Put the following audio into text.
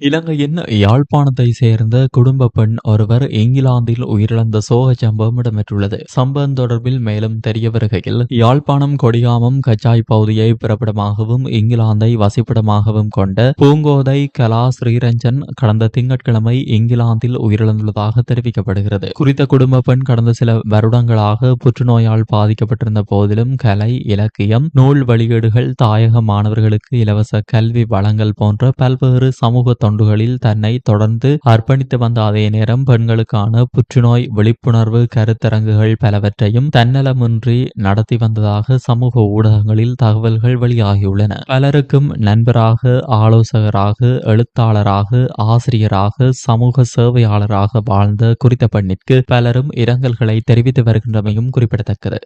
இலங்கையின் யாழ்ப்பாணத்தை சேர்ந்த குடும்ப பெண் ஒருவர் இங்கிலாந்தில் உயிரிழந்த சோக சம்பவம் இடம்பெற்றுள்ளது. சம்பவம் தொடர்பில் மேலும் தெரிய வருகையில் யாழ்ப்பாணம் கொடியாமம் கச்சாய் பகுதியை பிறப்பிடமாகவும் இங்கிலாந்தை வசிப்பிடமாகவும் கொண்ட பூங்கோதை கலா ஸ்ரீரஞ்சன் கடந்த திங்கட்கிழமை இங்கிலாந்தில் உயிரிழந்துள்ளதாக தெரிவிக்கப்படுகிறது. குறித்த குடும்ப பெண் கடந்த சில வருடங்களாக புற்றுநோயால் பாதிக்கப்பட்டிருந்த போதிலும் கலை இலக்கியம் நூல் வெளியீடுகள் தாயக மாணவர்களுக்கு இலவச கல்வி வழங்கல் போன்ற பல்வேறு சமூக தொண்டுகளில் தன்னை தொடர்ந்து அர்ப்பணித்து வந்த அதே நேரம் பெண்களுக்கான புற்றுநோய் விழிப்புணர்வு கருத்தரங்குகள் பலவற்றையும் தன்னலமின்றி நடத்தி வந்ததாக சமூக ஊடகங்களில் தகவல்கள் வெளியாகியுள்ளன. பலருக்கும் நண்பராக ஆலோசகராக எழுத்தாளராக ஆசிரியராக சமூக சேவையாளராக வாழ்ந்த குறித்த பெண்ணிற்கு பலரும் இரங்கல்களை தெரிவித்து வருகின்றமையும் குறிப்பிடத்தக்கது.